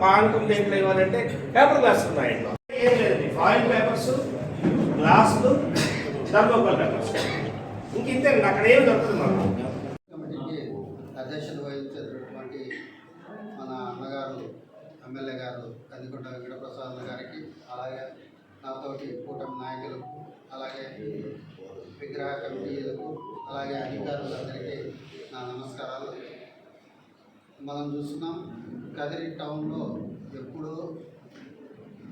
పానకం దేంట్లో ఇవ్వాలంటే పేపర్ గ్లాస్ ఉన్నాయండి ఏం లేదండి ఫాయిల్ పేపర్స్ గ్లాసులు థర్మోకోల్ పేపర్స్. ఇంక ఇంతేనండి అక్కడ ఏం దొరుకుతుంది మాకు. వహించేటటువంటి మన అన్నగారు ఎమ్మెల్యే గారు కందికొండ వెంకటప్రసాద్ గారికి అలాగే నాతోటి కూటమి నాయకులకు అలాగే విగ్రహ కమిటీలకు అలాగే అధికారులందరికీ మనం చూస్తున్నాం కదిరి టౌన్లో ఎప్పుడూ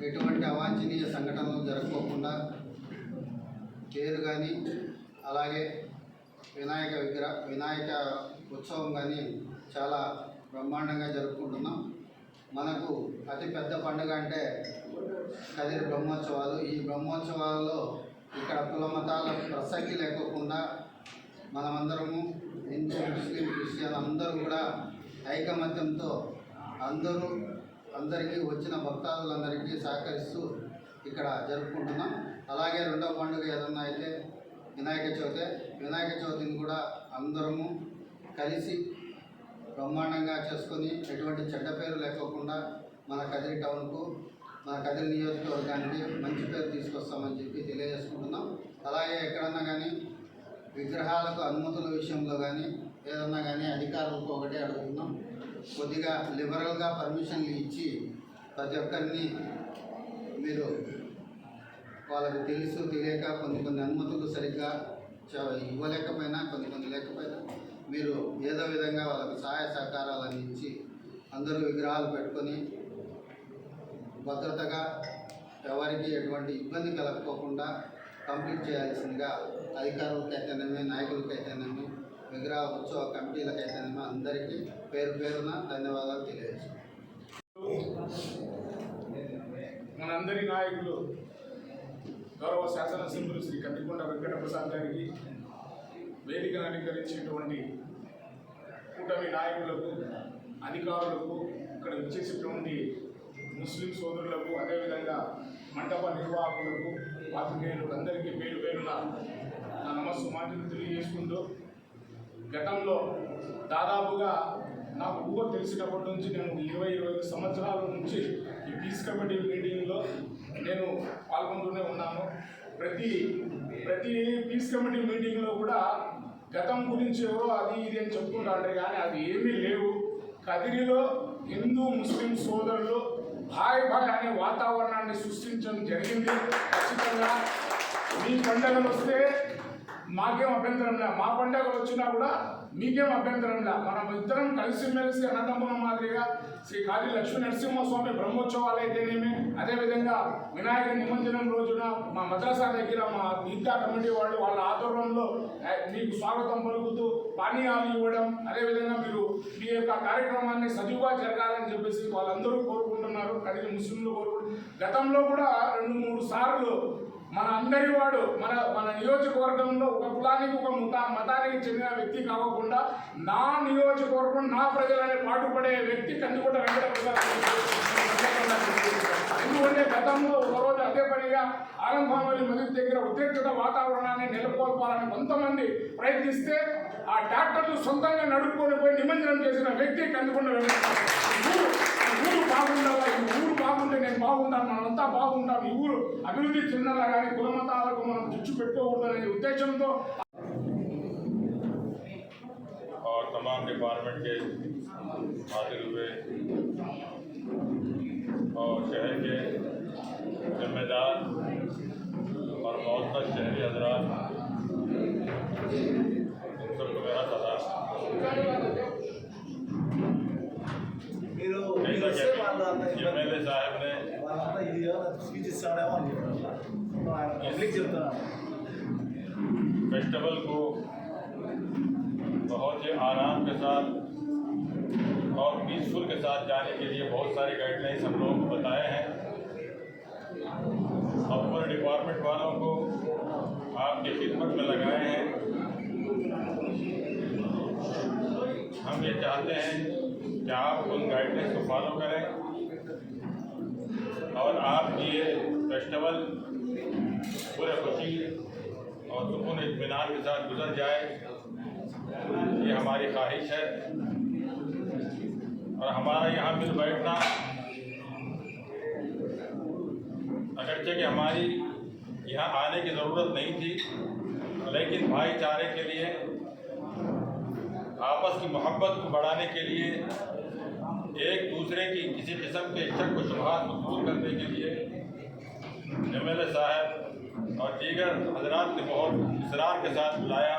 ఎటువంటి అవాంఛనీయ సంఘటనలు జరగకోకుండా పేరు కానీ అలాగే వినాయక విగ్రహ వినాయక ఉత్సవం కానీ చాలా బ్రహ్మాండంగా జరుపుకుంటున్నాం. మనకు అతి పెద్ద పండుగ అంటే కదిరి బ్రహ్మోత్సవాలు. ఈ బ్రహ్మోత్సవాలలో ఇక్కడ కుల మతాల ప్రసక్తి లేకోకుండా మనమందరము హిందూ ముస్లిం క్రిస్టియన్ అందరూ కూడా ఐకమత్యంతో అందరూ అందరికీ వచ్చిన భక్తాదులందరికీ సహకరిస్తూ ఇక్కడ జరుపుకుంటున్నాం. అలాగే రెండవ పండుగ ఏదన్నా అయితే వినాయక చవితి వినాయక చవితిని కూడా అందరము కలిసి బ్రహ్మాండంగా చేసుకొని ఎటువంటి చెడ్డ పేరు లేకోకుండా మన కదిరి టౌన్కు మన కదిరి నియోజకవర్గానికి మంచి పేరు తీసుకొస్తామని చెప్పి తెలియజేసుకుంటున్నాం. అలాగే ఎక్కడన్నా కానీ విగ్రహాలకు అనుమతుల విషయంలో కానీ ఏదన్నా కానీ అధికారులకు ఒకటే అడుగుతున్నాం. కొద్దిగా లిబరల్గా పర్మిషన్లు ఇచ్చి ప్రతి ఒక్కరిని మీరు వాళ్ళకి తెలుసు తెలియక కొన్ని కొన్ని అనుమతులు సరిగ్గా చ- ఇవ్వలేకపోయినా కొన్ని కొన్ని లేకపోయినా మీరు ఏదో విధంగా వాళ్ళకు సహాయ సహకారాలు అందించి అందరూ విగ్రహాలు పెట్టుకొని భద్రతగా ఎవరికి ఎటువంటి ఇబ్బంది కలగకోకుండా కంప్లీట్ చేయాల్సిందిగా అధికారులకైతేనేమి నాయకులకైతేనేమి విగ్రహ ఉత్సవ కమిటీలకైతేనేమి అందరికీ పేరు పేరున ధన్యవాదాలు తెలియజేస్తున్నాను మనందరి నాయకులు గౌరవ శాసనసభ్యులు శ్రీ కందికొండ వెంకట ప్రసాద్ గారికి వేదికను అలంకరించేటువంటి కూటమి నాయకులకు అధికారులకు ఇక్కడ వచ్చేసినటువంటి ముస్లిం సోదరులకు అదేవిధంగా మంటప నిర్వాహకులకు పాత్రికేయులకు అందరికీ పేరు పేరున నా నమస్సు మాటలు తెలియజేసుకుంటూ గతంలో దాదాపుగా నాకు ఊహ తెలిసినప్పటి నుంచి నేను ఇరవై ఇరవై ఐదు సంవత్సరాల నుంచి ఈ పీస్ కమిటీ మీటింగ్లో నేను పాల్గొంటూనే ఉన్నాను. ప్రతి ప్రతి పీస్ కమిటీ మీటింగ్లో కూడా గతం గురించి ఎవరో అది ఇది అని చెప్పుకుంటారు కానీ అది ఏమీ లేవు. కదిరిలో హిందూ ముస్లిం సోదరులు భాయ్ భాయ్ అనే వాతావరణాన్ని సృష్టించడం జరిగింది. ఖచ్చితంగా మీ పండుగలు వస్తే మాకేం అభ్యంతరం లే. మా పండుగలు వచ్చినా కూడా మీకేం అభ్యంతరం లే. మనం ఇద్దరం కలిసిమెలిసి అన్నదమ్ముల మాదిరిగా శ్రీ కాళీ లక్ష్మీ నరసింహస్వామి బ్రహ్మోత్సవాలు అయితేనేమి అదేవిధంగా వినాయక నిమజ్జనం రోజున మా మద్రాసా దగ్గర మా ఈద్గా కమిటీ వాళ్ళు వాళ్ళ ఆధ్వర్యంలో మీకు స్వాగతం పలుకుతూ పానీయాలు ఇవ్వడం అదేవిధంగా మీరు మీ యొక్క కార్యక్రమాన్ని సజీవుగా జరగాలని చెప్పేసి వాళ్ళందరూ కోరుకుంటున్నారు. కలిగి ముస్లింలు కోరుకుంటున్నారు. గతంలో కూడా రెండు మూడు సార్లు మన అందరి వాడు మన మన నియోజకవర్గంలో ఒక కులానికి ఒక ముత మతానికి చెందిన వ్యక్తి కాకుండా నా నియోజకవర్గం నా ప్రజలని పాటుపడే వ్యక్తి కందుకొండ వెంకటప్రసాద్ ఎందుకంటే గతంలో ఒకరోజు అదే పనిగా ఆలంభామలి మదిరి దగ్గర ఉద్రిక్తత వాతావరణాన్ని నెలకొల్పాలని కొంతమంది ప్రయత్నిస్తే ఆ డాక్టర్లు సొంతంగా నడుపుకొని పోయి నిమజ్జనం చేసిన వ్యక్తి కందుకొండ వెంకటప్రసాద్ باوردی چند تمام ڈپارٹمنٹ کے فیسٹیول کو بہت ہی آرام کے ساتھ اور پیسفل کے ساتھ جانے کے لیے بہت سارے گائیڈ لائنس ہم لوگوں کو بتائے ہیں۔ اپنے ڈپارٹمنٹ والوں کو آپ کی خدمت میں لگائے ہیں۔ ہم یہ چاہتے ہیں کہ آپ ان گائیڈ لائنس کو فالو کریں۔ اور آپ یہ فیسٹیول پورے خوشی اور سکون اطمینان کے ساتھ گزر جائے، یہ ہماری خواہش ہے۔ اور ہمارا یہاں مل بیٹھنا اگرچہ کہ ہماری یہاں آنے کی ضرورت نہیں تھی، لیکن بھائی چارے کے لیے، آپس کی محبت کو بڑھانے کے لیے ایک دوسرے کی کسی قسم کے شک و شبہات مقبول کرنے کے لیے ایم ایل اے صاحب اور دیگر حضرات نے بہت اصرار کے ساتھ بلایا۔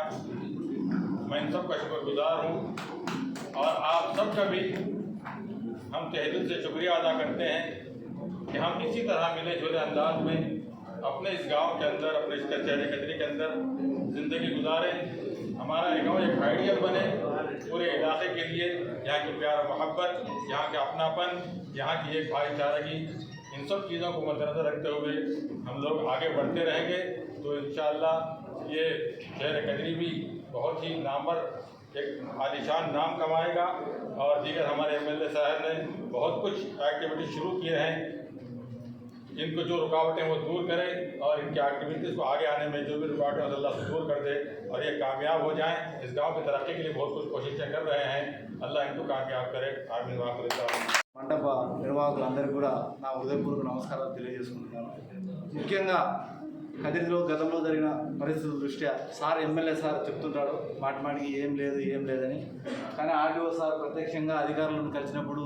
میں ان سب کا شکر گزار ہوں اور آپ سب کا بھی ہم تحدل سے شکریہ ادا کرتے ہیں کہ ہم اسی طرح ملے جلے انداز میں اپنے اس گاؤں کے اندر، اپنے اس کچہرے کچرے کے اندر زندگی گزاریں ہمارا یہ گاؤں ایک آئیڈیل بنے پورے علاقے کے لیے، یہاں کی پیار و محبت، یہاں کے اپناپن، یہاں کی ایک بھائی چارگی ان سب چیزوں کو مد نظر رکھتے ہوئے ہم لوگ آگے بڑھتے رہیں گے۔ تو انشاءاللہ یہ شہر کجری بھی بہت ہی نامور ایک عالیشان نام کمائے گا۔ اور دیگر ہمارے ایم ایل اے صاحب نے بہت کچھ ایکٹیویٹی شروع کیے ہیں۔ ان کو جو رکاوٹیں وہ دور کرے اور ان کی ایکٹیویٹیز کو آگے آنے میں جو بھی رکاوٹ ہیں، اللہ سے دور کر دے اور یہ کامیاب ہو جائیں۔ اس گاؤں کی ترقی کے لیے بہت کچھ کوششیں کر رہے ہیں۔ اللہ ان کو کامیاب کرے۔ آمین۔ واقع منڈپ نروکلوں آرام منڈپروک نمسکار مکھی کتنی گتم جگہ پریس دریا سار ایم ایل سار چپت مٹ مٹ سارے چپتر مٹمہ یہ آرڈی سارک ادارے کلچنپڑ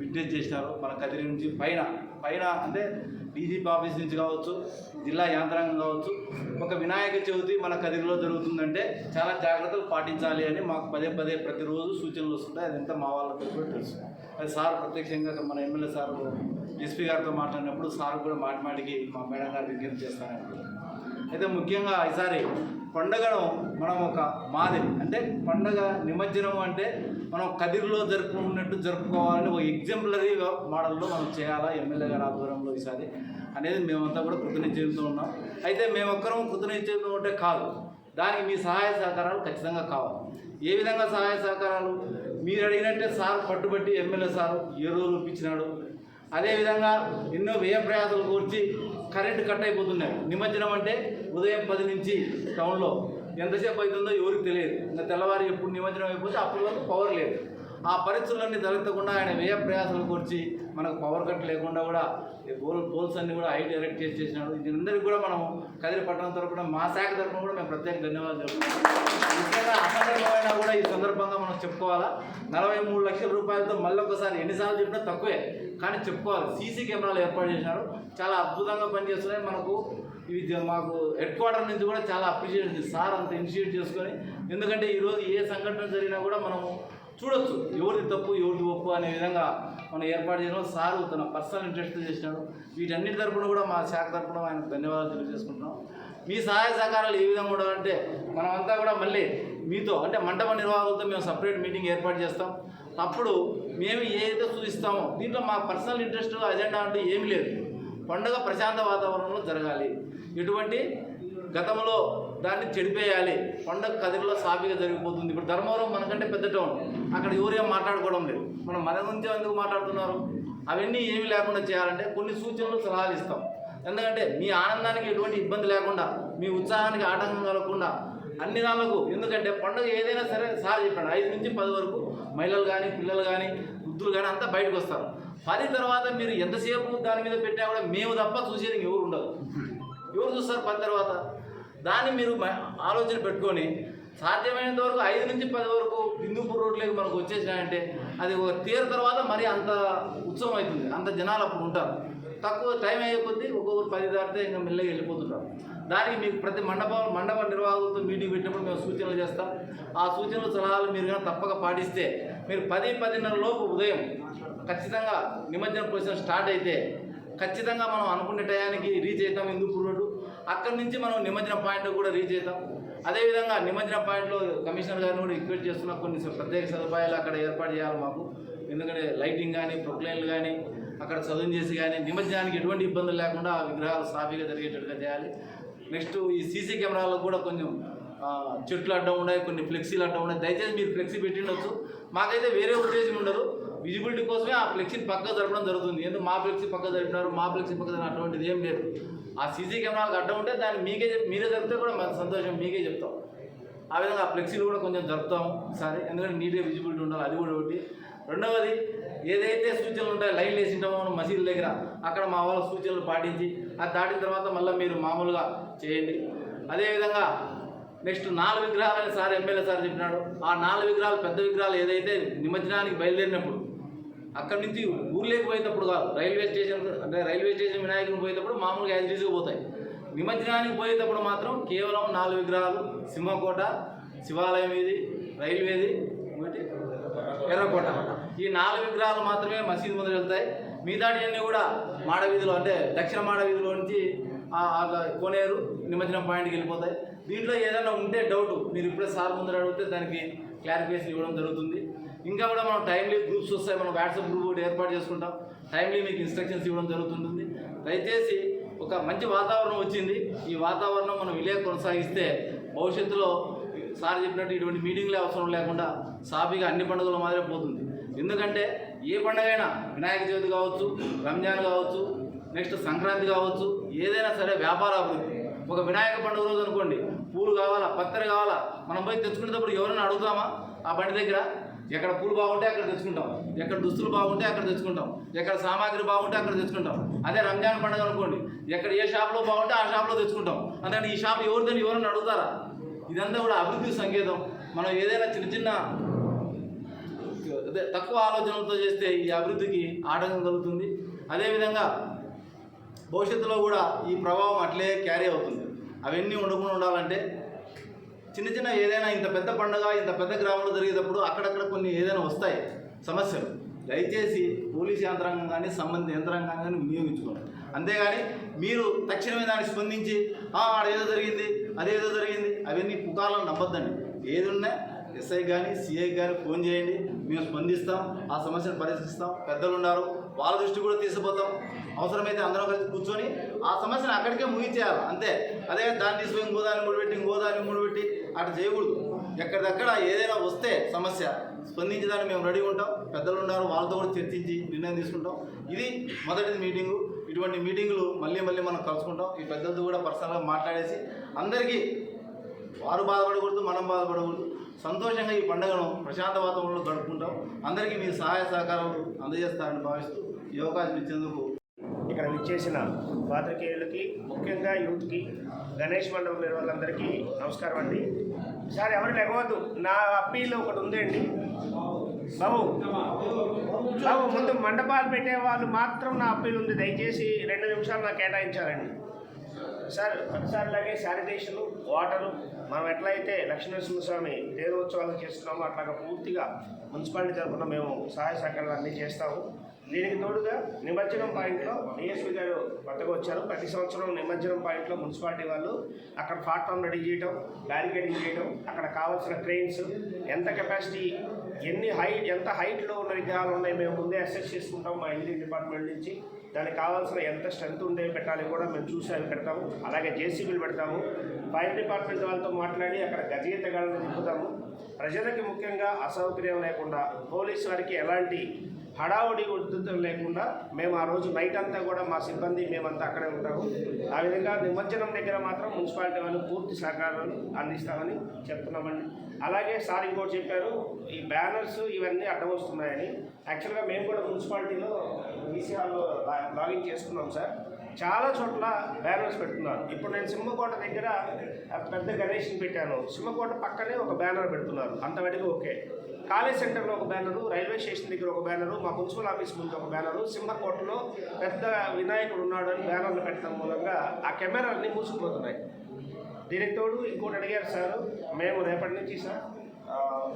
విట్నెస్ చేసినారు మన కదిరి నుంచి పైన పైన అంటే డీజీపీ ఆఫీస్ నుంచి కావచ్చు జిల్లా యాంత్రాంగం కావచ్చు. ఒక వినాయక చవితి మన కదిరిలో జరుగుతుందంటే చాలా జాగ్రత్తలు పాటించాలి అని మాకు పదే పదే ప్రతిరోజు సూచనలు వస్తుంటాయి. అదంతా మా వాళ్ళకి కూడా తెలుసు. అది సార్ ప్రత్యక్షంగా మన ఎమ్మెల్యే సార్ ఎస్పీ గారితో మాట్లాడినప్పుడు సార్ కూడా మాటి మాటికి మా మేడం గారు విజ్ఞప్తి చేస్తారని. అయితే ముఖ్యంగా ఈసారి పండగను మనం ఒక మాది అంటే పండగ నిమజ్జనం అంటే మనం కదిరిలో జరుపుకున్నట్టు జరుపుకోవాలని ఒక ఎగ్జాంపులరీ మోడల్లో మనం చేయాలా ఎమ్మెల్యే గారి ఆధ్వర్యంలో ఈసారి అనేది మేమంతా కూడా కృతనిశ్చయంతో ఉన్నాం. అయితే మేమొక్కరం కృతనిశ్చయంతో ఉంటే కాదు. దానికి మీ సహాయ సహకారాలు ఖచ్చితంగా కావాలి. ఏ విధంగా సహాయ సహకారాలు? మీరు అడిగినట్టే సార్ పట్టుబట్టి ఎమ్మెల్యే సార్ ఏ రోజు ఇప్పించినాడు అదేవిధంగా ఎన్నో వ్యయ ప్రయాసాలు కూర్చి కరెంటు కట్ అయిపోతున్నాయి. నిమజ్జనం అంటే ఉదయం పది నుంచి టౌన్లో ఎంతసేపు అవుతుందో ఎవరికి తెలియదు. ఇంకా తెల్లవారి ఎప్పుడు నిమజ్జనం అయిపోతే అప్పటి వరకు పవర్ లేదు. ఆ పరిస్థితులన్నీ తలెత్తకుండా ఆయన వ్యయ ప్రయాసాలు కూర్చి మనకు పవర్ కట్ లేకుండా కూడా ఈ పోల్ పోల్స్ అన్ని కూడా హైట్ ఎరెక్ట్ చేసి చేసినాడు. దీనందరికీ కూడా మనం కదిరి పట్టణం తరపున మా శాఖ తరపున కూడా మేము ప్రత్యేక ధన్యవాదాలు చెప్తున్నాం. అసందర్భమైనా కూడా ఈ సందర్భంగా మనం చెప్పుకోవాలా? నలభై మూడు లక్షల రూపాయలతో మళ్ళీ ఒకసారి ఎన్నిసార్లు చెప్పినా తక్కువే. కానీ చెప్పుకోవాలి. సీసీ కెమెరాలు ఏర్పాటు చేసినారు. చాలా అద్భుతంగా పనిచేస్తున్నాయి. మనకు ఇవి మాకు హెడ్ క్వార్టర్ నుంచి కూడా చాలా అప్రిషియేట్ సార్ అంత ఇనిషియేట్ చేసుకొని ఎందుకంటే ఈరోజు ఏ సంఘటన జరిగినా కూడా మనము చూడొచ్చు. ఎవరిది తప్పు ఎవరిది ఒప్పు అనే విధంగా మనం ఏర్పాటు చేయడం సారు తన పర్సనల్ ఇంట్రెస్ట్ చేసినాడు. వీటన్నిటి తరపున కూడా మా శాఖ తరపున ఆయనకు ధన్యవాదాలు తెలియజేసుకుంటున్నాం. మీ సహాయ సహకారాలు ఏ విధంగా అంటే మనమంతా కూడా మళ్ళీ మీతో అంటే మండప నిర్వాహకులతో మేము సపరేట్ మీటింగ్ ఏర్పాటు చేస్తాం. అప్పుడు మేము ఏదైతే సూచిస్తామో దీంట్లో మా పర్సనల్ ఇంట్రెస్ట్ అజెండా అంటూ ఏమీ లేదు. పండుగ ప్రశాంత వాతావరణంలో జరగాలి. ఎటువంటి గతంలో దాన్ని చెడిపేయాలి. పండగ కదిరిలో సాఫీగా జరిగిపోతుంది. ఇప్పుడు ధర్మవరం మనకంటే పెద్ద టౌన్. అక్కడ ఎవరేం మాట్లాడుకోవడం లేదు. మనం మన గురించి ఎందుకు మాట్లాడుతున్నారు? అవన్నీ ఏమీ లేకుండా చేయాలంటే కొన్ని సూచనలు సలహాలు ఇస్తాం. ఎందుకంటే మీ ఆనందానికి ఎటువంటి ఇబ్బంది లేకుండా మీ ఉత్సాహానికి ఆటంకం కలగకుండా అన్ని దానిలకు. ఎందుకంటే పండుగ ఏదైనా సరే సార్ చెప్పాడు ఐదు నుంచి పది వరకు మహిళలు కానీ పిల్లలు కానీ వృద్ధులు కానీ అంతా బయటకు వస్తారు. పది తర్వాత మీరు ఎంతసేపు దాని మీద పెట్టినా కూడా మేము తప్ప చూసేది ఎవరు ఉండదు ఎవరు చూస్తారు పది తర్వాత? దాన్ని మీరు ఆలోచన పెట్టుకొని సాధ్యమైనంత వరకు ఐదు నుంచి పది వరకు హిందూపూర్ రోడ్లోకి మనకు వచ్చేసినాయంటే అది ఒక తీర తర్వాత మరి అంత ఉత్సవం అవుతుంది. అంత జనాలు అప్పుడు ఉంటారు. తక్కువ టైం అయ్యే కొద్దీ ఒక్కొక్కరు పది దాటితే ఇంకా మెల్లగా వెళ్ళిపోతుంటారు. దానికి మీకు ప్రతి మండప మండప నిర్వాహకులతో మీటింగ్ పెట్టినప్పుడు మేము సూచనలు చేస్తాం. ఆ సూచనలు సలహాలు మీరు కానీ తప్పక పాటిస్తే మీరు పది పదిన్నర లోపు ఉదయం ఖచ్చితంగా నిమజ్జనం ప్రొసెస్ స్టార్ట్ అయితే ఖచ్చితంగా మనం అనుకునే టయానికి రీచ్ అవుతాం. హిందూపూర్ రోడ్డు అక్కడి నుంచి మనం నిమజ్జన పాయింట్ కూడా రీచ్ అవుతాం. అదేవిధంగా నిమజ్జన పాయింట్లో కమిషనర్ గారిని కూడా రిక్వెస్ట్ చేస్తున్న కొన్ని ప్రత్యేక సదుపాయాలు అక్కడ ఏర్పాటు చేయాలి మాకు. ఎందుకంటే లైటింగ్ కానీ ప్రొక్లైన్లు కానీ అక్కడ చదువు చేసి కానీ నిమజ్జనానికి ఎటువంటి ఇబ్బందులు లేకుండా ఆ విగ్రహాలు సాఫీగా జరిగేటట్టుగా చేయాలి. నెక్స్ట్ ఈ సీసీ కెమెరాలకు కూడా కొంచెం చెట్లు అడ్డం ఉన్నాయి కొన్ని ఫ్లెక్సీలు అడ్డం ఉన్నాయి. దయచేసి మీరు ఫ్లెక్సీ పెట్టిండొచ్చు మాకైతే వేరే ఉద్దేశం ఉండదు. విజిబిలిటీ కోసమే ఆ ఫ్లెక్సీని పక్క జరపడం జరుగుతుంది. ఎందుకు మా ఫ్లెక్సీ పక్క జరిపినారు మా ఫ్లెక్సీ పక్క అటువంటిది ఏం లేదు. ఆ సీసీ కెమెరాలకు అడ్డం ఉంటే దాన్ని మీకే మీరే జరిపితే కూడా మాకు సంతోషం మీకే చెప్తాం. ఆ విధంగా ఆ ఫ్లెక్సీలు కూడా కొంచెం జరుపుతాము ఈసారి ఎందుకంటే నీట్గా విజిబిలిటీ ఉండాలి అది కూడా ఒకటి. రెండవది ఏదైతే సూచనలు ఉంటాయో లైన్ వేసి ఉంటామో మనం మసీదు దగ్గర అక్కడ మా వాళ్ళ సూచనలు పాటించి అది దాటిన తర్వాత మళ్ళీ మీరు మామూలుగా చేయండి. అదేవిధంగా నెక్స్ట్ నాలుగు విగ్రహాలని సార్ ఎమ్మెల్యే సార్ చెప్పినాడు. ఆ నాలుగు విగ్రహాలు పెద్ద విగ్రహాలు ఏదైతే నిమజ్జనానికి బయలుదేరినప్పుడు అక్కడి నుంచి ఊర్లోకి పోయేటప్పుడు కాదు రైల్వే స్టేషన్ అంటే రైల్వే స్టేషన్ వినాయకుని పోయేటప్పుడు మామూలుగా యాజ్ యూజువల్ పోతాయి. నిమజ్జనానికి పోయేటప్పుడు మాత్రం కేవలం నాలుగు విగ్రహాలు సింహకోట శివాలయం ఇది రైల్వేది ఎర్రకోట. ఈ నాలుగు విగ్రహాలు మాత్రమే మసీదు ముందు వెళ్తాయి. మిగతాటి అన్నీ కూడా మాడవీధిలో అంటే దక్షిణ మాడవీధిలో నుంచి ఆ కోనేరు నిమజ్జనం పాయింట్కి వెళ్ళిపోతాయి. దీంట్లో ఏదైనా ఉంటే డౌట్ మీరు ఇప్పుడే సార్ ముందర అడిగితే దానికి క్లారిఫికేషన్ ఇవ్వడం జరుగుతుంది. ఇంకా కూడా మనం టైమ్లీ గ్రూప్స్ వస్తాయి. మనం వాట్సాప్ గ్రూప్ ఒకటి ఏర్పాటు చేసుకుంటాం. టైమ్లీ మీకు ఇన్స్ట్రక్షన్స్ ఇవ్వడం జరుగుతుంటుంది. దయచేసి ఒక మంచి వాతావరణం వచ్చింది. ఈ వాతావరణం మనం ఇలే కొనసాగిస్తే భవిష్యత్తులో సార్ చెప్పినట్టు ఇటువంటి మీటింగ్లే అవసరం లేకుండా సాఫీగా అన్ని పండుగల మాదిరి పోతుంది. ఎందుకంటే ఏ పండుగ అయినా వినాయక చవితి కావచ్చు రంజాన్ కావచ్చు నెక్స్ట్ సంక్రాంతి కావచ్చు ఏదైనా సరే వ్యాపార అభివృద్ధి. ఒక వినాయక పండుగ రోజు అనుకోండి. పూలు కావాలా పత్తరి కావాలా మనం పోయి తెచ్చుకునేటప్పుడు ఎవరైనా అడుగుతామా? ఆ బండి దగ్గర ఎక్కడ పూలు బాగుంటే అక్కడ తెచ్చుకుంటాం. ఎక్కడ దుస్తులు బాగుంటే అక్కడ తెచ్చుకుంటాం. ఎక్కడ సామాగ్రి బాగుంటే అక్కడ తెచ్చుకుంటాం. అదే రంజాన్ పండుగ అనుకోండి. ఎక్కడ ఏ షాప్లో బాగుంటే ఆ షాప్లో తెచ్చుకుంటాం. అందుకని ఈ షాప్ ఎవరిదని ఎవరైనా అడుగుతారా? ఇదంతా కూడా అభివృద్ధి సంకేతం. మనం ఏదైనా చిన్న చిన్న తక్కువ ఆలోచనలతో చేస్తే ఈ అభివృద్ధికి ఆటంకం కలుగుతుంది. అదేవిధంగా భవిష్యత్తులో కూడా ఈ ప్రభావం అట్లే క్యారీ అవుతుంది. అవన్నీ ఉండకుండా ఉండాలంటే చిన్న చిన్న ఏదైనా ఇంత పెద్ద పండుగ ఇంత పెద్ద గ్రామంలో జరిగేటప్పుడు అక్కడక్కడ కొన్ని ఏదైనా వస్తాయి సమస్యలు. దయచేసి పోలీస్ యంత్రాంగం కానీ సంబంధిత యంత్రాంగం కానీ వినియోగించుకోండి. అంతేగాని మీరు తక్షణమే దాన్ని స్పందించి ఆడేదో ఆడ ఏదో జరిగింది అదేదో జరిగింది అవన్నీ పుకార్లను నమ్మొద్దండి. ఏది ఉన్నా ఎస్ఐ కానీ సిఐ కానీ ఫోన్ చేయండి. మేము స్పందిస్తాం ఆ సమస్యను పరిశీలిస్తాం పెద్దలు ఉన్నారు వాళ్ళ దృష్టి కూడా తీసుకుపోతాం. అవసరమైతే అందరం కలిసి కూర్చొని ఆ సమస్యను అక్కడికే ముగించేయాలి అంతే. అదే దాన్ని తీసుకుని ఇంకోదాన్ని ముడిపెట్టి ఇంకోదాన్ని ముడిపెట్టి అటు చేయకూడదు. ఎక్కడిదక్కడ ఏదైనా వస్తే సమస్య స్పందించడానికి మేము రెడీ ఉంటాం. పెద్దలు ఉన్నారు వాళ్ళతో కూడా చర్చించి నిర్ణయం తీసుకుంటాం. ఇది మొదటి మీటింగు. ఇటువంటి మీటింగులు మళ్ళీ మళ్ళీ మనం కలుసుకుంటాం. ఈ పెద్దలతో కూడా పర్సనల్గా మాట్లాడేసి అందరికీ వారు బాధపడకూడదు మనం బాధపడకూడదు. సంతోషంగా ఈ పండుగను ప్రశాంత వాతావరణంలో గడుపుకుంటాం. అందరికీ మీ సహాయ సహకారాలు అందజేస్తారని భావిస్తూ ఈ అవకాశం ఇచ్చేందుకు ఇక్కడ విచ్చేసిన పాత్రికేయులకి ముఖ్యంగా యూత్కి గణేష్ మండపం నిర్వాహకులందరికీ నమస్కారం అండి. సార్ ఎవరు లేకపోవద్దు. నా అప్పీల్ ఒకటి ఉందండి. బాబు బాబు ముందు మండపాలు పెట్టే వాళ్ళు మాత్రం నా అప్పీల్ ఉంది. దయచేసి రెండు నిమిషాలు నాకు కేటాయించాలండి సార్ ప్రతిసారిలాగే శానిటేషను వాటరు మనం ఎట్లయితే లక్ష్మీనరసింహస్వామి తేరోత్సవాలు చేస్తున్నామో అట్లాగా పూర్తిగా మున్సిపాలిటీ తరఫున మేము సహాయ సహకారాలు అన్నీ చేస్తాము. దీనికి తోడుగా నిమజ్జనం పాయింట్లో డిఎస్పీ గారు కొత్తగా వచ్చారు. ప్రతి సంవత్సరం నిమజ్జనం పాయింట్లో మున్సిపాలిటీ వాళ్ళు అక్కడ ప్లాట్ఫామ్ రెడీ చేయటం బ్యారికేడింగ్ చేయటం అక్కడ కావాల్సిన క్రెయిన్స్ ఎంత కెపాసిటీ ఎన్ని హైట్ ఎంత హైట్లో ఉన్న విగ్రహాలు ఉన్నాయి మేము ముందే అసెస్ చేసుకుంటాం మా ఇంజనీరింగ్ డిపార్ట్మెంట్ నుంచి. దానికి కావాల్సిన ఎంత స్ట్రెంత్ ఉండే పెట్టాలి కూడా మేము చూసి అవి పెడతాము. అలాగే జేసీబీలు పెడతాము. ఫైర్ డిపార్ట్మెంట్ వాళ్ళతో మాట్లాడి అక్కడ గజగీతగాళ్ళని నింపుతాము. ప్రజలకి ముఖ్యంగా అసౌకర్యం లేకుండా పోలీసు వారికి ఎలాంటి హడావుడి ఉద్ధృతులు లేకుండా మేము ఆ రోజు నైట్ అంతా కూడా మా సిబ్బంది మేమంతా అక్కడే ఉంటాము. ఆ విధంగా నిమజ్జనం దగ్గర మాత్రం మున్సిపాలిటీ వాళ్ళు పూర్తి సహకారాలు అందిస్తామని చెప్తున్నామండి. అలాగే సార్ ఇంకోటి చెప్పారు ఈ బ్యానర్స్ ఇవన్నీ అడ్డం వస్తున్నాయని యాక్చువల్గా మేము కూడా మున్సిపాలిటీలో ఈసీఆర్లో లాగిన్ చేసుకున్నాం సార్. చాలా చోట్ల బ్యానర్స్ పెడుతున్నారు. ఇప్పుడు నేను సింహకోట దగ్గర పెద్ద గణేష్ని పెట్టాను. సింహకోట పక్కనే ఒక బ్యానర్ పెడుతున్నారు. అంతవరకు ఓకే. కాలేజ్ సెంటర్లో ఒక బ్యానరు రైల్వే స్టేషన్ దగ్గర ఒక బ్యానరు మా మున్సిపల్ ఆఫీస్ ముందు ఒక బ్యానరు సింహకోటలో పెద్ద వినాయకుడు ఉన్నాడు అని బ్యానర్లు పెట్టడం మూలంగా ఆ కెమెరాలన్నీ మూసుకుపోతున్నాయి దీనికి తోడు ఇంకోటి అడిగారు సార్. మేము రేపటి నుంచి సార్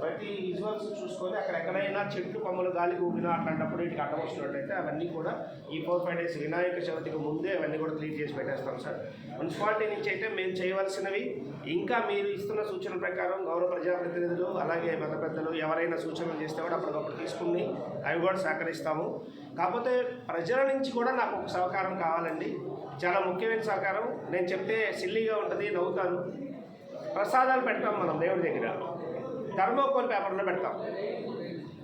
ప్రతి విజువల్స్ చూసుకొని అక్కడ ఎక్కడైనా చెట్లు కొమ్మలు గాలి ఊపినా అట్లాంటప్పుడు ఇంటికి అడ్డం వస్తున్నట్టయితే అవన్నీ కూడా ఈ ఫోర్ ఫైవ్ డేస్ వినాయక చవితికి ముందే అవన్నీ కూడా క్లీన్ చేసి పెట్టేస్తాం సార్. మున్సిపాలిటీ నుంచి అయితే మేము చేయవలసినవి ఇంకా మీరు ఇస్తున్న సూచనల ప్రకారం గౌరవ ప్రజాప్రతినిధులు అలాగే పెద్ద పెద్దలు ఎవరైనా సూచనలు చేస్తే కూడా అప్పటికప్పుడు తీసుకుని అవి కూడా సహకరిస్తాము. కాకపోతే ప్రజల నుంచి కూడా నాకు ఒక సహకారం కావాలండి. చాలా ముఖ్యమైన సహకారం. నేను చెప్తే సిల్లీగా ఉంటుంది నవ్వుతారు. ప్రసాదాలు పెడతాం మనం దేవుడి దగ్గర. థర్మోకోల్ పేపర్లో పెడతాం.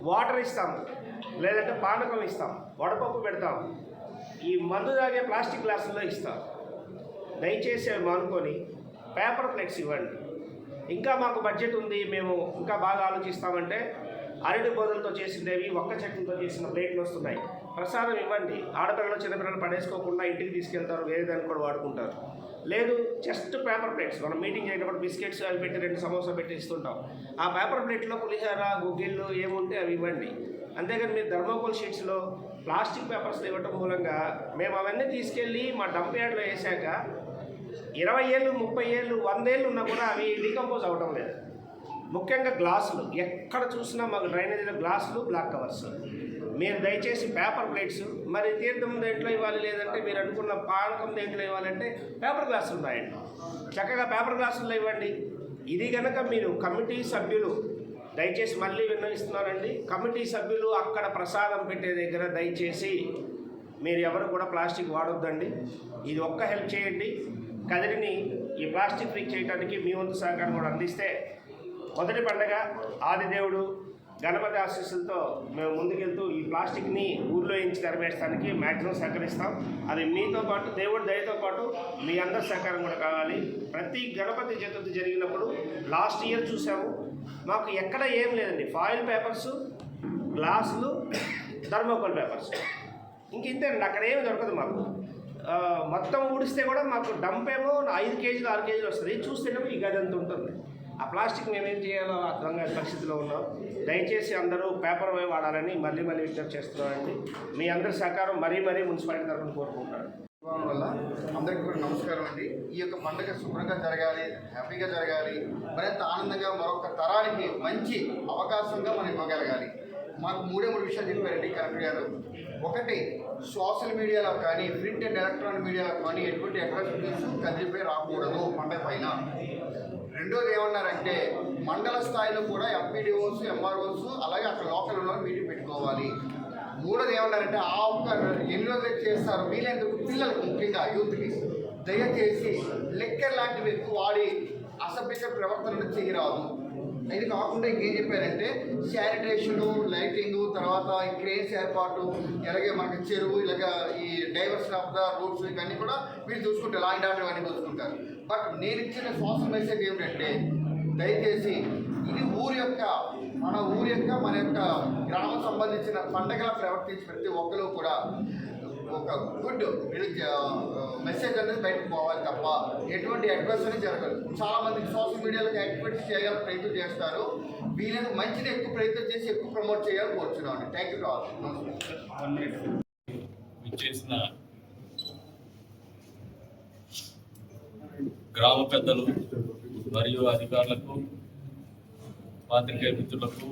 వాటర్ ఇస్తాం. లేదంటే పానకం ఇస్తాం. వడపప్పు పెడతాం. ఈ మందు తాగే ప్లాస్టిక్ గ్లాసుల్లో ఇస్తాం. దయచేసి అవి మానుకొని పేపర్ ప్లేట్స్ ఇవ్వండి. ఇంకా మాకు బడ్జెట్ ఉంది మేము ఇంకా బాగా ఆలోచిస్తామంటే అరటి బోధలతో చేసినవి ఒక్క చెట్లతో చేసిన ప్లేట్లు వస్తున్నాయి. ప్రసాదం ఇవ్వండి. ఆడపిల్లలు చిన్నపిల్లలు పడేసుకోకుండా ఇంటికి తీసుకెళ్తారు వేరే దాన్ని కూడా వాడుకుంటారు. లేదు జస్ట్ పేపర్ ప్లేట్స్ మనం మీటింగ్ అయినప్పుడు బిస్కెట్స్ అవి పెట్టి రెండు సమోసా పెట్టి ఇస్తుంటాం. ఆ పేపర్ ప్లేట్లో పులిహోర గుగ్గిళ్ళు ఏముంటే అవి ఇవ్వండి. అంతేగాని మీరు థర్మోకోల్ షీట్స్లో ప్లాస్టిక్ పేపర్స్ ఇవ్వటం మూలంగా మేము అవన్నీ తీసుకెళ్ళి మా డంప్ యార్డ్లో వేసాక ఇరవై ఏళ్ళు ముప్పై ఏళ్ళు వందేళ్ళు ఉన్నా కూడా అవి డీకంపోజ్ అవ్వటం లేదు. ముఖ్యంగా గ్లాసులు. ఎక్కడ చూసినా మాకు డ్రైనేజీలో గ్లాసులు బ్లాక్ కవర్స్ మీరు దయచేసి పేపర్ ప్లేట్స్ మరి తీర్థం దేంట్లో ఇవ్వాలి లేదంటే మీరు అనుకున్న పానకం దేంట్లో ఇవ్వాలంటే పేపర్ గ్లాసులు ఉన్నాయండి చక్కగా పేపర్ గ్లాసుల్లో ఇవ్వండి. ఇది కనుక మీరు కమిటీ సభ్యులు దయచేసి మళ్ళీ విన్నవిస్తున్నానండి కమిటీ సభ్యులు అక్కడ ప్రసాదం పెట్టే దగ్గర దయచేసి మీరు ఎవరు కూడా ప్లాస్టిక్ వాడొద్దండి. ఇది ఒక్క హెల్ప్ చేయండి. కదిరిని ఈ ప్లాస్టిక్ ఫ్రీ చేయడానికి మీ వంతు సహకారం కూడా అందిస్తే మొదటి పండగ ఆదిదేవుడు గణపతి ఆశీస్సులతో మేము ముందుకెళ్తూ ఈ ప్లాస్టిక్ని ఊర్లో ఇంచి తరిమేస్తానికి మ్యాక్సిమం సహకరిస్తాం. అది మీతో పాటు దేవుడి దయతో పాటు మీ అందరి సహకారం కూడా కావాలి. ప్రతి గణపతి చతుర్థి జరిగినప్పుడు లాస్ట్ ఇయర్ చూసాము. మాకు ఎక్కడ ఏం లేదండి. ఫాయిల్ పేపర్స్ గ్లాసులు థర్మోకోల్ పేపర్స్. ఇంక ఇంతేనండి. అక్కడ ఏమి దొరకదు మాకు. మొత్తం ఊడిస్తే కూడా మాకు డంప్ ఏమో ఐదు కేజీలు ఆరు కేజీలు వస్తుంది. చూస్తేనేమో ఈ గది అంత ఉంటుంది. ప్లాస్టిక్ మేమేం చేయాలో అర్థం కాని పరిస్థితిలో ఉన్నాం. దయచేసి అందరూ పేపర్ వాడాలని మళ్ళీ మళ్ళీ విజ్ఞప్తి చేస్తున్నామండి మీ అందరి సహకారం మరీ మరీ మున్సిపాలిటీ తరఫున కోరుకుంటున్నాను. వల్ల అందరికీ కూడా నమస్కారం అండి. ఈ యొక్క పండుగ శుభ్రంగా జరగాలి హ్యాపీగా జరగాలి మరింత ఆనందంగా మరొక తరానికి మంచి అవకాశంగా మనం ఇవ్వగలగాలి. మాకు మూడే మూడు విషయాలు చెప్పారండి కలెక్టర్ గారు. ఒకటి సోషల్ మీడియాలో కానీ ప్రింట్ అండ్ ఎలక్ట్రానిక్ మీడియాలో కానీ ఎటువంటి అడ్వర్టైజ్మెంట్స్ కదిలిపై రాకూడదు పండుగ పైన. రెండోది ఏమన్నారంటే మండల స్థాయిలో కూడా ఎంపీడీఓస్ ఎంఆర్ఓస్ అలాగే అక్కడ లోకల్లో మీటింగ్ పెట్టుకోవాలి. మూడోది ఏమన్నారంటే ఆ ఒక్క ఎన్ని చేస్తారు. వీలైనందుకు పిల్లలకు ముఖ్యంగా యూత్కి దయచేసి లెక్కర్ లాంటివి ఎక్కువ వాడి అసభ్యకర ప్రవర్తనలు చేయరాదు. ఇది కాకుండా ఇంకేం చెప్పారంటే శానిటేషన్ లైటింగ్ తర్వాత ఈ క్రేన్స్ ఏర్పాటు ఇలాగే మనకి చెరువు ఇలాగ ఈ డైవర్షన్ ఆఫ్ ద రూట్స్ ఇవన్నీ కూడా వీళ్ళు చూసుకుంటారు. లాండ్ ఆర్డర్ అన్నీ చూసుకుంటారు. బట్ నేను ఇచ్చిన సోషల్ మెసేజ్ ఏమిటంటే దయచేసి ఇది ఊరి యొక్క మన ఊరి యొక్క మన యొక్క గ్రామం సంబంధించిన పండగలా ప్రవర్తించి ప్రతి ఒక్కరు కూడా ఒక గుడ్ మెసేజ్ అనేది బయటకు పోవాలి తప్ప ఎటువంటి అడ్వర్స్ అనేది జరగదు. చాలా మంది సోషల్ మీడియాలో యాక్టివిటీస్ చేయాలని ప్రయత్నం చేస్తారు. వీళ్ళని మంచిని ఎక్కువ ప్రయత్నం చేసి ఎక్కువ ప్రమోట్ చేయాలని కోరుచున్నాం థ్యాంక్ యూ ఆల్ నమస్కారం గ్రామ పెద్దలు మరియు అధికారులకు పాత్రికేయ మిత్రులకు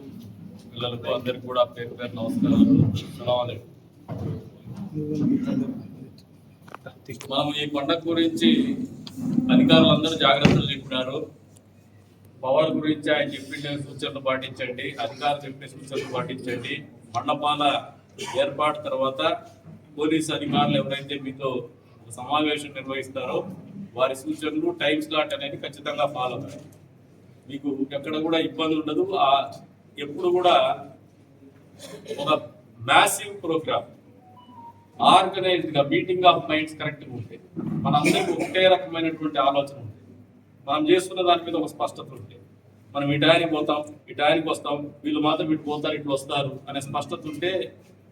పిల్లలకు అందరికీ కూడా పేరు పేరు నమస్కారాలు. సలాం మనం ఈ పండగ గురించి అధికారులందరూ జాగ్రత్తలు చెప్పినారు. పవర్ గురించి ఆయన చెప్పిన సూచనలు పాటించండి. అధికారులు చెప్పిన సూచనలు పాటించండి. మండపాల ఏర్పాటు తర్వాత పోలీస్ అధికారులు ఎవరైతే మీతో సమావేశం నిర్వహిస్తారో వారి సూచనలు టైం స్లాట్ అనేది ఖచ్చితంగా ఫాలో అవ్వాలి మీకు ఎక్కడ కూడా ఇబ్బంది ఉండదు. ఆ ఎప్పుడు కూడా ఒక మ్యాసివ్ ప్రోగ్రామ్ ఆర్గనైజ్డ్గా మీటింగ్ ఆఫ్ మైండ్స్ కరెక్ట్గా ఉంటే ఉంటాయి మనందరికీ ఒకటే రకమైనటువంటి ఆలోచన ఉంటుంది మనం చేస్తున్న దాని మీద ఒక స్పష్టత ఉంటే మనం ఈ టయానికి పోతాం ఈ టయానికి వస్తాం వీళ్ళు మాత్రం ఇటు పోతారు ఇటు వస్తారు అనే స్పష్టత ఉంటే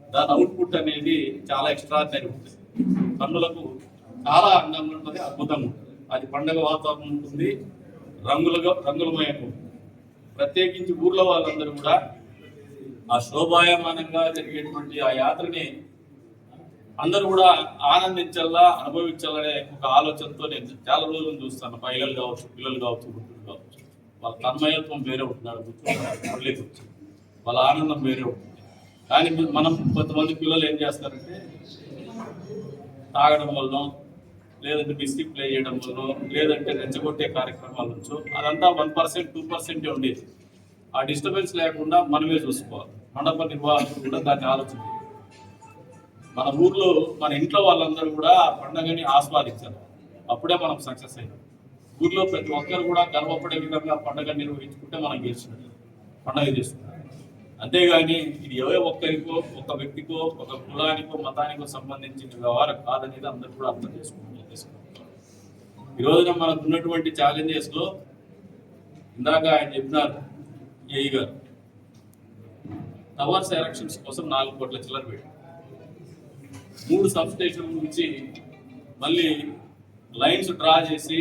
దాని అవుట్పుట్ అనేది చాలా ఎక్స్ట్రాడినరీ ఉంటుంది. కన్నులకు చాలా అందంగా ఉంటుంది అద్భుతంగా ఉంటుంది. అది పండగ వాతావరణం ఉంటుంది రంగులుగా రంగులమయం ప్రత్యేకించి ఊర్లో వాళ్ళందరూ కూడా ఆ శోభాయమానంగా జరిగేటువంటి ఆ యాత్రని అందరూ కూడా ఆనందించాలా అనుభవించాలనే ఒక ఆలోచనతో నేను చాలా రోజులు చూస్తాను. మహిళలు కావచ్చు పిల్లలు కావచ్చు గుర్తులు కావచ్చు. వాళ్ళ తన్మయత్వం వేరే ఉంటున్నాడు మళ్ళీ కూర్చొని వాళ్ళ ఆనందం వేరే ఉంటుంది కానీ మనం కొంతమంది పిల్లలు ఏం చేస్తారంటే తాగడం వల్ల లేదంటే బిస్కెట్ ప్లే చేయడం వల్ల లేదంటే రెచ్చగొట్టే కార్యక్రమాల నుంచో అదంతా వన్ పర్సెంట్ టూ పర్సెంటే ఉండేది. ఆ డిస్టర్బెన్స్ లేకుండా మనమే చూసుకోవాలి. మండప నిర్వాహకులు కూడా దాన్ని ఆలోచన మన ఊర్లో మన ఇంట్లో వాళ్ళందరూ కూడా ఆ పండుగని ఆస్వాదించారు అప్పుడే మనం సక్సెస్ అయ్యాం. ఊర్లో ప్రతి ఒక్కరు కూడా గర్వపడే విధంగా పండుగ నిర్వహించుకుంటే మనం గెలిచినట్టు పండుగ చేసుకుంటాం అంతేగాని ఇది ఏ ఒక్కరికో ఒక వ్యక్తికో ఒక కులానికో మతానికో సంబంధించిన వ్యవహారం కాదనేది అందరూ కూడా అర్థం చేసుకుంటారు ఈ రోజున మనకు ఉన్నటువంటి ఛాలెంజెస్లో ఇందాక ఆయన చెప్పినారు ఏఈ గారు. టవర్స్ ఎలక్షన్స్ కోసం నాలుగు కోట్ల చిల్లర పెట్టి మూడు సబ్ స్టేషన్ నుంచి మళ్ళీ లైన్స్ డ్రా చేసి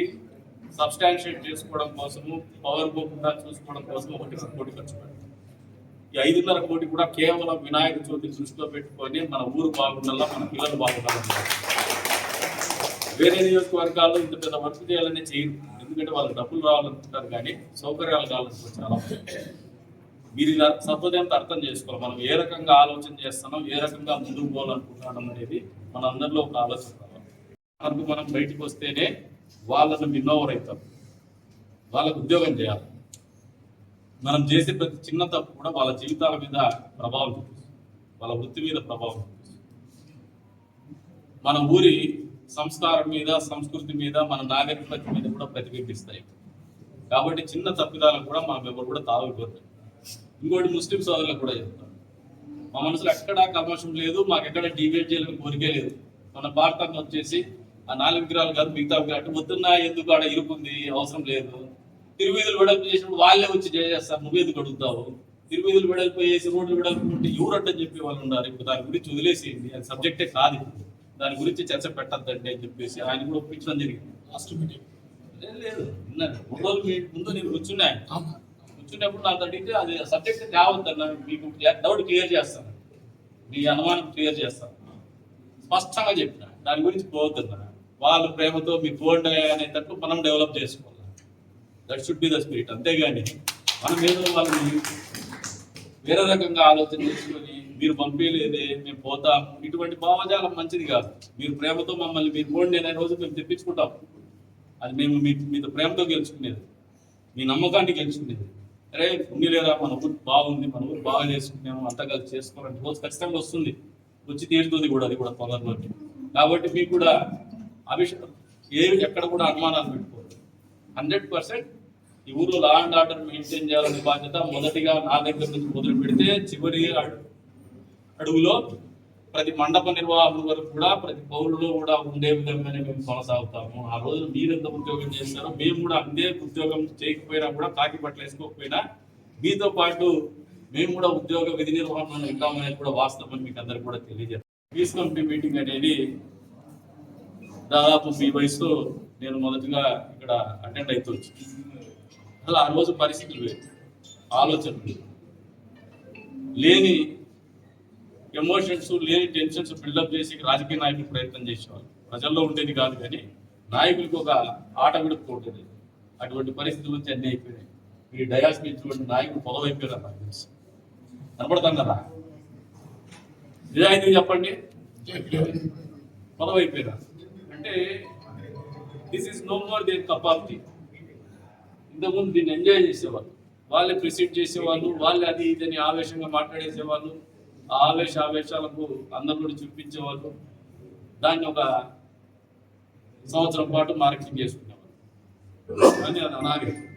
సబ్స్టాన్షియేట్ చేసుకోవడం కోసము పవర్ పోకుండా చూసుకోవడం కోసం ఒకటి కోటి ఖర్చు పెట్టారు. ఈ ఐదున్నర కోటి కూడా కేవలం వినాయక చవితి దృష్టిలో పెట్టుకొని మన ఊరు బాగుండాలా మన పిల్లలు బాగుండాలి వేరే నియోజకవర్గాల్లో ఇంత పెద్ద వర్క్ చేయాలని చేయరు. ఎందుకంటే వాళ్ళకి డబ్బులు రావాలనుకుంటారు కానీ సౌకర్యాలు కావాలనుకుంటారు చాలా మీరు ఇలా సత్వదేంత అర్థం చేసుకోవాలి. మనం ఏ రకంగా ఆలోచన చేస్తున్నాం ఏ రకంగా ముందుకు పోవాలనుకుంటున్నాం అనేది మన అందరిలో ఒక ఆలోచన. కావాలి మనకు మనం బయటకు వస్తేనే వాళ్ళను విన్నోవర్ అవుతాం. వాళ్ళకు ఉద్యోగం చేయాలి. మనం చేసే ప్రతి చిన్న తప్పు కూడా వాళ్ళ జీవితాల మీద ప్రభావం వాళ్ళ వృత్తి మీద ప్రభావం మన ఊరి సంస్కారం మీద సంస్కృతి మీద మన నాగరికత మీద కూడా ప్రతిబింబిస్తాయి. కాబట్టి చిన్న తప్పిదాలను కూడా మనం ఎవరు కూడా తావిపోతాం ఇంకోటి ముస్లిం సోదరులకు కూడా చెప్తాం మా మనసులో ఎక్కడా కమోషం లేదు మాకు ఎక్కడ డిబేట్ చేయాలని కోరికే లేదు. మన భారతాన్ని వచ్చేసి ఆ నాలుగు విగ్రహాలు కాదు మిగతా విగ్రహాలు వద్దున్నా ఎందుకు ఆడ ఇరుకుంది అవసరం లేదు. తిరువీధులు వెడల్పు చేసినప్పుడు వాళ్ళే వచ్చి చేసేస్తారు నువ్వు ఎందుకు అడుగుతావు? తిరువీధులు వెడల్పు చేసి రోడ్లు వెడల్పు ఉంటే ఎవరంటే చెప్పే వాళ్ళు ఉన్నారు? ఇప్పుడు దాని గురించి వదిలేసేయండి అది సబ్జెక్టే కాదు. ఇప్పుడు. దాని గురించి చర్చ పెట్టద్దండి అని చెప్పేసి ఆయన కూడా ఒప్పించడం జరిగింది. Last meeting. లేదు మూడు రోజులు ముందు నేను కూర్చున్నా కూర్చున్నప్పుడు నాకు అడిగితే అది సబ్జెక్ట్ తేవద్దన్న మీకు డౌట్ క్లియర్ చేస్తాను. మీ అనుమానం క్లియర్ చేస్తాను. స్పష్టంగా చెప్పిన. దాని గురించి పోవద్దన్న వాళ్ళు ప్రేమతో మీ పోండి అనేటట్టు మనం డెవలప్ చేసుకోవాలి. That should be the spirit అంతేగాని మనం ఏదో వాళ్ళని వేరే రకంగా ఆలోచన చేసుకొని మీరు పంపించలేదే మేము పోతాం. ఇటువంటి భావజాలం మంచిది కాదు. మీరు ప్రేమతో మమ్మల్ని మీరు పోండి అనే రోజు మేము తెప్పించుకుంటాం. అది మేము మీ మీతో ప్రేమతో గెలుచుకునేది. మీ నమ్మకాన్ని గెలుచుకునేది. అరే ఉంది లేదా? మన ఊరు బాగుంది మన ఊరు బాగా చేసుకున్నాము అంతా కలిసి చేసుకోవాలంటే రోజు ఖచ్చితంగా వస్తుంది. వచ్చి తీరుతుంది కూడా అది కూడా తొందరలో కాబట్టి మీకు కూడా ఆ విషయం ఏవి ఎక్కడ కూడా అనుమానాలు పెట్టుకోవద్దు. హండ్రెడ్ పర్సెంట్ ఈ ఊర్లో లా అండ్ ఆర్డర్ మెయింటైన్ చేయాలనే బాధ్యత మొదటిగా నా దగ్గర నుంచి మొదలు పెడితే చివరి అడుగులో ప్రతి మండప నిర్వాహకుల వరకు కూడా ప్రతి పౌరులో కూడా ఉండే విధంగానే మేము కొనసాగుతాము. ఆ రోజు మీరు ఎంత ఉద్యోగం చేస్తారో మేము కూడా అంతే ఉద్యోగం చేయకపోయినా కూడా కాకి బట్టలు వేసుకోకపోయినా మీతో పాటు మేము కూడా ఉద్యోగ విధి నిర్వహణలో ఉంటామనేది కూడా వాస్తవం మీకు అందరికి కూడా తెలియజేస్తాం పీస్ కమిటీ మీటింగ్ అనేది దాదాపు మీ వయసులో నేను మొదటిగా ఇక్కడ అటెండ్ అవుతుంది అలా ఆ రోజు పరిస్థితులు ఆలోచనలు లేని ఎమోషన్స్ లేని టెన్షన్స్ బిల్డప్ చేసి రాజకీయ నాయకులు ప్రయత్నం చేసేవాళ్ళు. ప్రజల్లో ఉండేది కాదు కానీ నాయకులకు ఒక ఆట విడుపు అటువంటి పరిస్థితులు వచ్చి అన్ని అయిపోయినాయి. ఈ డయాస్ మీద చూడండి నాయకులు పొలవైపోయారు నాకు తెలుసు? కనపడతాం కదా నిజాయితీ చెప్పండి. పొలవైపోయారు అంటే this is no more there cup ఇంతకుముందు దీన్ని ఎంజాయ్ చేసేవాళ్ళు. వాళ్ళే ప్రిసీడ్ చేసేవాళ్ళు వాళ్ళే అది ఇది అని ఆవేశంగా మాట్లాడేసేవాళ్ళు. ఆవేశ ఆవేశాలకు అందరిలో చూపించేవాళ్ళు దాన్ని ఒక సంవత్సరం పాటు మార్కెటింగ్ చేసుకునేవాళ్ళు కానీ అది అనాగరికం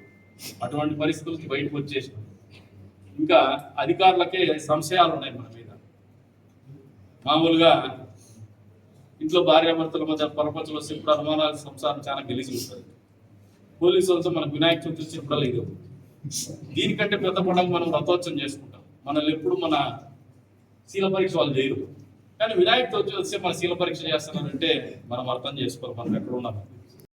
అటువంటి పరిస్థితులకి బయటకు వచ్చేసినాం. ఇంకా అధికారులకే సంశయాలు ఉన్నాయి మన మీద. మామూలుగా ఇంట్లో భార్యాభర్తల మధ్య పరపంచలు వస్తే ఇప్పుడు అనుమానాలు సంసారం చాలా గెలిచి ఉంటుంది. పోలీసు వాళ్ళతో మనకు వినాయక చవితి వచ్చినప్పుడు లేదు దీనికంటే పెద్ద పండుగ మనం రథోత్సవం చేసుకుంటాం. మనల్ని ఎప్పుడు మన శీల పరీక్ష వాళ్ళు చేయరు. కానీ వినాయక చవితి వస్తే మన శీల పరీక్ష చేస్తున్నారంటే మనం అర్థం చేసుకోవాలి. మనం ఎక్కడ ఉన్నాం?